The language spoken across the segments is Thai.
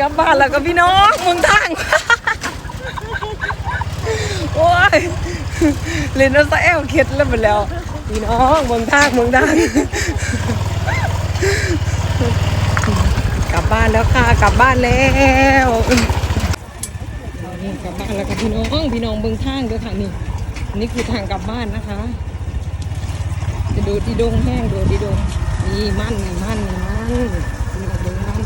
กลับบ้านแล้วก็พี่น้องมึงทางโอ้ยเล่นเอาซะแอลเข็ดแล้วหมดแล้ว พี่น้องมืองทางมืองทางกลับบ้านแล้วค่ะกลับบ้านแล้วนี่กลับบ้านแล้วค่ะพี่น้องพี่น้องเมืองทางด้อค่ะนี่นี่คือทางกลับบ้านนะคะ จะดูดีดงแห้งดูดีดงนี่มั่นนี่มั่นนี่มั่นนี่เมืองมั่น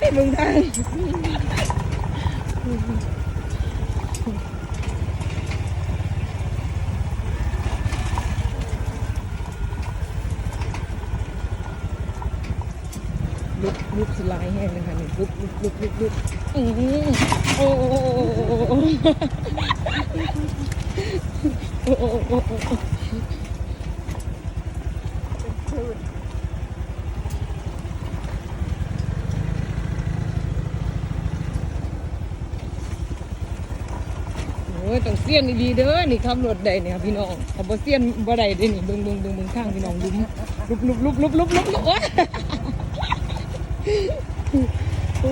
ไอ้เมืองทางลุกลุกสไลด์แห้งเลยค่ะนี่ลุกลุกลุกลุกลุกอื้อหือโอ้โอ้โอ้โอ้โอ้โอ้โอ้ อ้ยต้องเสียนดีๆเด้อนี่ขับรถได้เนี่ยพี่น้องขับบเสียนบ่ได้เด้นี่เบิ่งเบิ่งเบิ่งเบิ่งข้างพี่น้องลุมลุบลุบลุบลุบลุบลุบลุบโอ้ยโอ้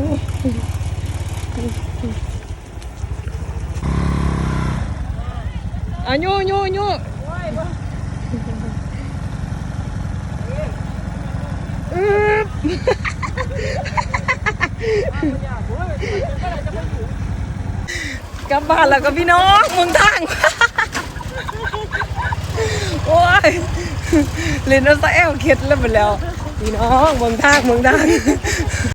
อะโยโยโยอึ๊บ กลับบ้านแล้วก็พี่น้องเมึงทางโอ้ยเล่นเอาซะแอลเข็ดแล้วหมดแล้ว พี่น้องเมืองทางเมืองทาง